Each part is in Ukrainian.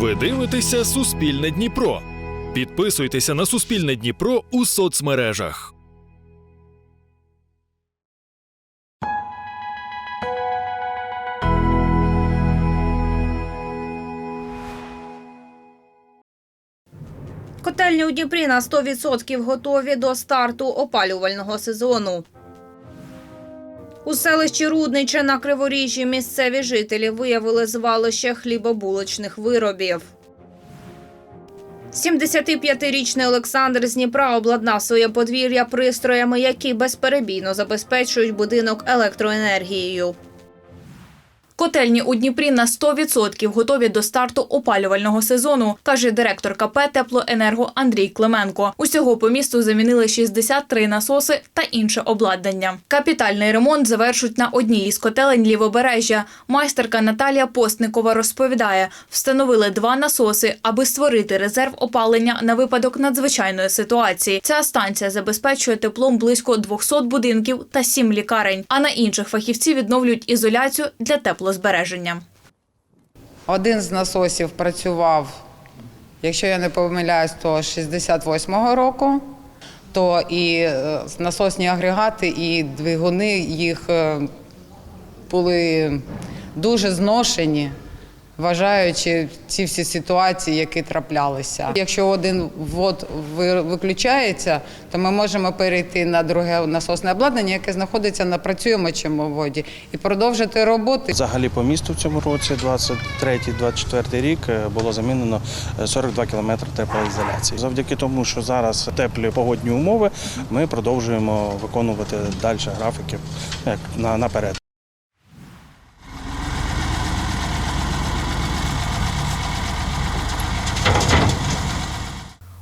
Ви дивитеся Суспільне Дніпро. Підписуйтеся на Суспільне Дніпро у соцмережах. Котельні у Дніпрі на 100% готові до старту опалювального сезону. У селищі Рудниче на Криворіжжі місцеві жителі виявили звалище хлібобулочних виробів. 75-річний Олександр з Дніпра обладнав своє подвір'я пристроями, які безперебійно забезпечують будинок електроенергією. Котельні у Дніпрі на 100% готові до старту опалювального сезону, каже директор КП «Теплоенерго» Андрій Клименко. Усього по місту замінили 63 насоси та інше обладнання. Капітальний ремонт завершуть на одній із котелень лівобережжя. Майстерка Наталія Постникова розповідає, встановили два насоси, аби створити резерв опалення на випадок надзвичайної ситуації. Ця станція забезпечує теплом близько 200 будинків та 7 лікарень. А на інших фахівці відновлюють ізоляцію для теплозбереження. Один з насосів працював, якщо я не помиляюсь, то 68-го року, то і е, насосні агрегати, і двигуни їх е, були дуже зношені, вважаючи ці всі ситуації, які траплялися. Якщо один ввод ви- виключається, то ми можемо перейти на друге насосне обладнання, яке знаходиться на працюючому воді, і продовжити роботу. Взагалі по місту в цьому році, 23-24 рік, е, було замінено е, 42 кілометри теплоізоляції. Завдяки тому, що зараз теплі погодні умови, ми продовжуємо виконувати далі графіки наперед.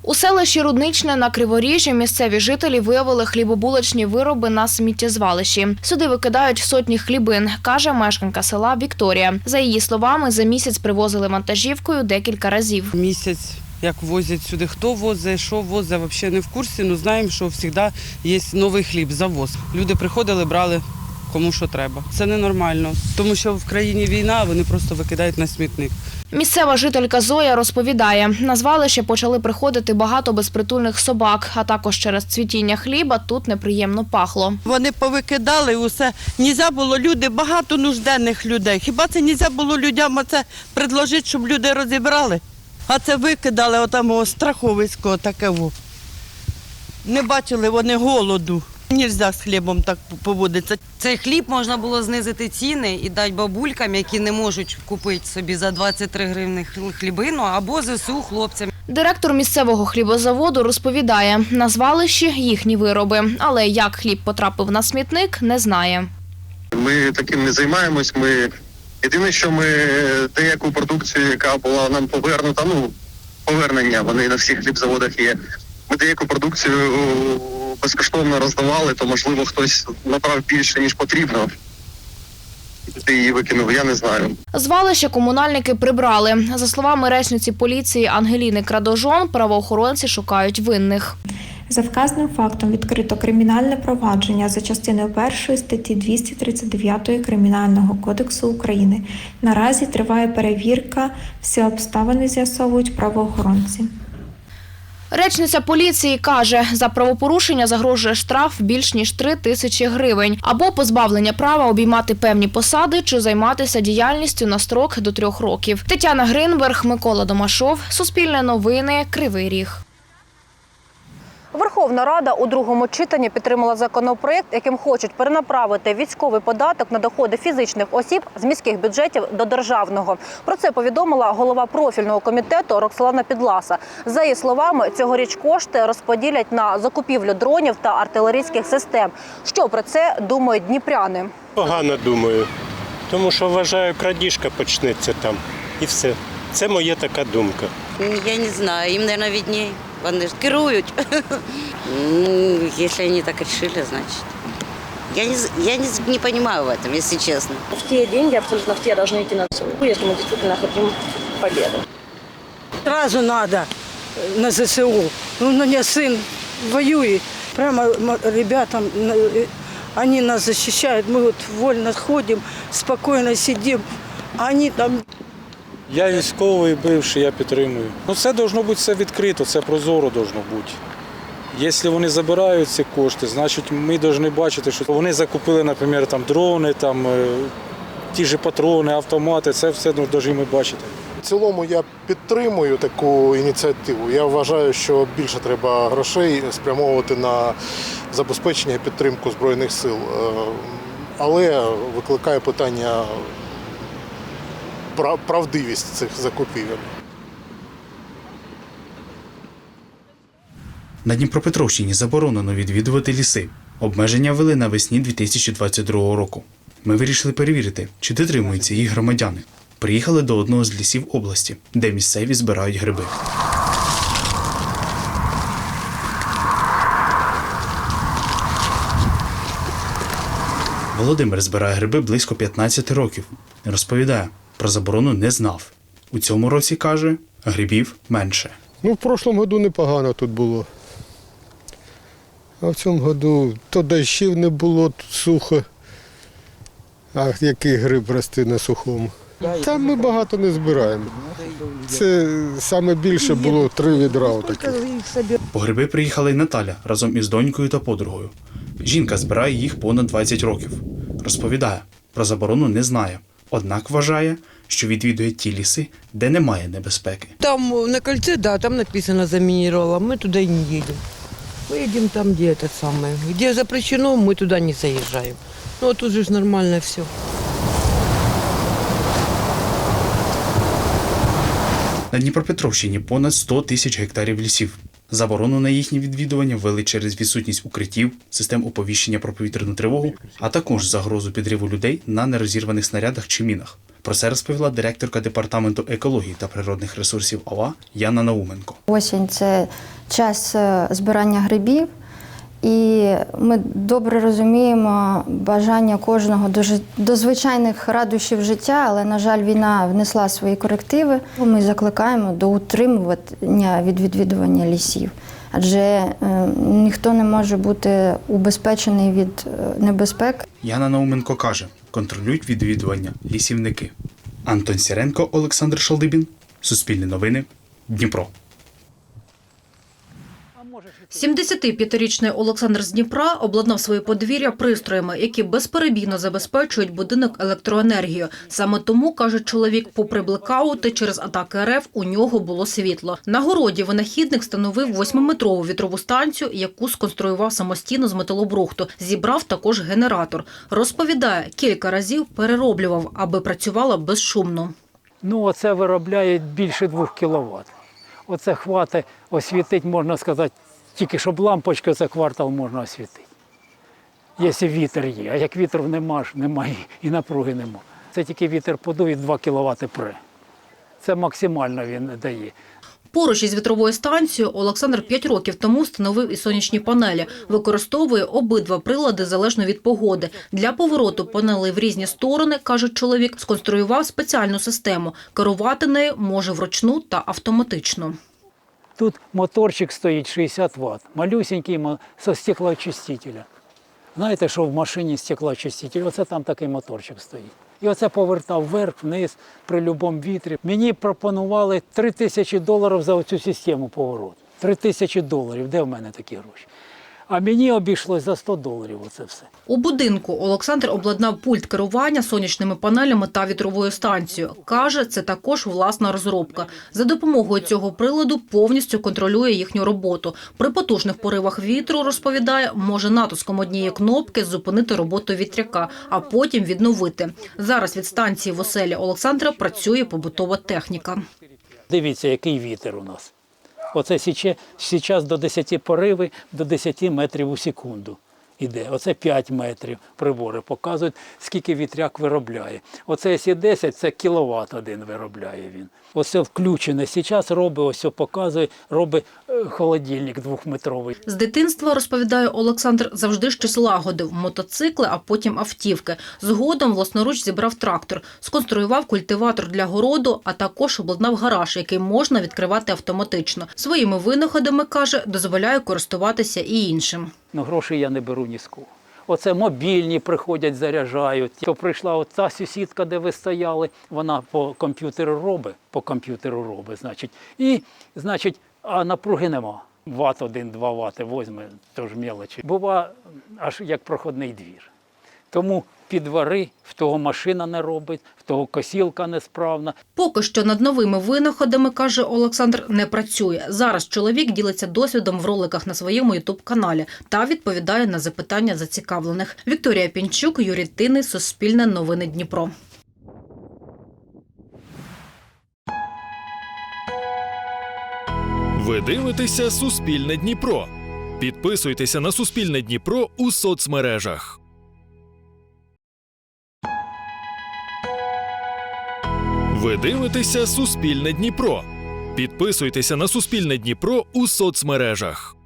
У селищі Рудничне на Криворіжжі місцеві жителі виявили хлібобулочні вироби на сміттєзвалищі. Сюди викидають сотні хлібин, каже мешканка села Вікторія. За її словами, за місяць привозили вантажівкою декілька разів. місяць, як возять сюди, хто возить, що возить, взагалі не в курсі. Ну знаємо, що завжди є новий хліб, завоз. Люди приходили, брали кому що треба. Це ненормально, тому що в країні війна, вони просто викидають на смітник. Місцева жителька Зоя розповідає, на звалище почали приходити багато безпритульних собак, а також через цвітіння хліба тут неприємно пахло. Вони повикидали усе. Нельзя було люди, багато нужденних людей. Хіба це нельзя було людям оце предложити, щоб люди розібрали? А це викидали отам страховисько таке. Не бачили вони голоду. Нельзя з хлібом так поводитися. Цей хліб можна було знизити ціни і дати бабулькам, які не можуть купити собі за 23 гривні хлібину, або ЗСУ хлопцям. Директор місцевого хлібозаводу розповідає, на звалищі їхні вироби, але як хліб потрапив на смітник, не знає. Ми таким не займаємось. Ми єдине, що ми деяку продукцію, яка була нам повернута, ну повернення, вони на всіх хлібзаводах є. Ми деяку продукцію безкоштовно роздавали, то можливо хтось набрав більше ніж потрібно. Ти її викинув, я не знаю. Звалище комунальники прибрали. За словами речниці поліції Ангеліни Крадожон, правоохоронці шукають винних. За вказаним фактом відкрито кримінальне провадження за частиною 1 статті 239 Кримінального кодексу України. Наразі триває перевірка, всі обставини з'ясовують правоохоронці. Речниця поліції каже, за правопорушення загрожує штраф більш ніж 3 тисячі гривень або позбавлення права обіймати певні посади чи займатися діяльністю на строк до трьох років. Тетяна Гринберг, Микола Домашов, Суспільне новини, Кривий Ріг. Верховна Рада у другому читанні підтримала законопроект, яким хочуть перенаправити військовий податок на доходи фізичних осіб з міських бюджетів до державного. Про це повідомила голова профільного комітету Роксолана Підласа. За її словами, цьогоріч кошти розподілять на закупівлю дронів та артилерійських систем. Що про це думають дніпряни? Погано думаю, тому що вважаю, крадіжка почнеться там і все. Це моя така думка. Я не знаю, їм, мабуть, виднее. Вони ж керують. Ну, якщо вони так вирішили, значить. Я не, я не, не понимаю в этом, если честно. Все деньги, абсолютно все должны идти на СУ, если мы действительно хотим победы. Сразу треба на ЗСУ. Ну, у мене син воює. Прямо м- ребятам, на- они нас защищают. Мы вот вольно ходим, спокойно сидим. Они там Я військовий бивший, я підтримую. Ну це должно бути все відкрито, це прозоро должно бути. Якщо вони забирають ці кошти, значить ми повинні бачити, що вони закупили, наприклад, там дрони, там е, ті ж патрони, автомати, це все повинні бачити. В цілому я підтримую таку ініціативу. Я вважаю, що більше треба грошей спрямовувати на забезпечення і підтримку Збройних сил. Е, Але викликає питання правдивість цих закупівель. На Дніпропетровщині заборонено відвідувати ліси. Обмеження ввели навесні 2022 року. Ми вирішили перевірити, чи дотримуються їх громадяни. Приїхали до одного з лісів області, де місцеві збирають гриби. Володимир збирає гриби близько 15 років. Розповідає, про заборону не знав. У цьому році каже, грибів менше. Ну, в прошлому году непогано тут було. А в цьому году то дощів не було, тут сухо. А який гриб рости на сухому? Там ми багато не збираємо. Це саме більше було три відра отакі. По гриби приїхала й Наталя разом із донькою та подругою. Жінка збирає їх понад 20 років. Розповідає, про заборону не знає, однак вважає, що відвідує ті ліси, де немає небезпеки. Там на кольце, да, там написано заминировало, мы туда и не едем. Мы едем там, где это самое. Где запрещено, мы туда не заезжаем. Ну, а тут же ж нормально все. На Дніпропетровщині понад 100 тисяч гектарів лісів. Заборону на їхнє відвідування ввели через відсутність укриттів, систем оповіщення про повітряну тривогу, а також загрозу підриву людей на нерозірваних снарядах чи мінах. Про це розповіла директорка департаменту екології та природних ресурсів ОВА Яна Науменко. Осінь це час е, збирання грибів, і ми добре розуміємо бажання кожного до, до звичайних радощів життя, але, на жаль, війна внесла свої корективи. Ми закликаємо до утримування від відвідування лісів. Адже е, ніхто не може бути убезпечений від е, небезпек. Яна Науменко каже, контролюють відвідування лісівники. Антон Сіренко, Олександр Шалдибін, Суспільне новини, Дніпро. 75-річний Олександр з Дніпра обладнав своє подвір'я пристроями, які безперебійно забезпечують будинок електроенергією. Саме тому, каже чоловік, попри блекаути через атаки РФ у нього було світло. На городі винахідник встановив восьмиметрову вітрову станцію, яку сконструював самостійно з металобрухту. Зібрав також генератор. Розповідає, кілька разів перероблював, аби працювала безшумно. Ну, оце виробляє більше 2 кВт. Оце хватить освітити, можна сказати, тільки щоб лампочка за квартал можна освітити. Якщо вітер є. А як вітру нема, немає і напруги нема. Це тільки вітер подує 2 кВт пре. Це максимально він дає. Поруч із вітровою станцією Олександр 5 років тому встановив і сонячні панелі. Використовує обидва прилади залежно від погоди. Для повороту панелей в різні сторони, каже чоловік, сконструював спеціальну систему. Керувати нею може вручну та автоматично. Тут моторчик стоїть 60 Вт, малюсенький со стеклоочистителя. Знаєте, що в машині стеклоочиститель? Оце там такий моторчик стоїть. І оце повертав вверх, вниз при будь-якому вітрі. Мені пропонували 3 тисячі доларів за оцю систему повороту. 3 тисячі доларів. Де в мене такі гроші? А мені обійшлось за 100 доларів оце все. У будинку Олександр обладнав пульт керування сонячними панелями та вітровою станцією. Каже, це також власна розробка. За допомогою цього приладу повністю контролює їхню роботу. При потужних поривах вітру, розповідає, може натиском однієї кнопки зупинити роботу вітряка, а потім відновити. Зараз від станції в оселі Олександра працює побутова техніка. Дивіться, який вітер у нас. Оце січе зараз до 10 пориви, до 10 метрів у секунду іде. Оце 5 метрів прибори показують, скільки вітряк виробляє. Оце С10 це кіловат один виробляє він. Оце включене. Зараз робить, ось показує, робить холодильник двохметровий. З дитинства, розповідає Олександр, завжди щось лагодив – мотоцикли, а потім автівки. Згодом власноруч зібрав трактор, сконструював культиватор для городу, а також обладнав гараж, який можна відкривати автоматично. Своїми винаходами, каже, дозволяє користуватися і іншим. Ну, грошей я не беру ні з кого. Оце мобільні приходять, заряджають. То прийшла та сусідка, де ви стояли, вона по комп'ютеру робить, по комп'ютеру робить, значить. І, значить, а напруги нема. Ват один, два вати возьме, то ж мелочі. Бува аж як проходний двір. Тому підвари, в того машина не робить, в того косілка несправна. Поки що над новими винаходами, каже Олександр, не працює. Зараз чоловік ділиться досвідом в роликах на своєму ютуб-каналі та відповідає на запитання зацікавлених. Вікторія Пінчук, Юрій Тини, Суспільне новини Дніпро. Ви дивитеся Суспільне Дніпро. Підписуйтеся на Суспільне Дніпро у соцмережах. Ви дивитеся Суспільне Дніпро. Підписуйтеся на Суспільне Дніпро у соцмережах.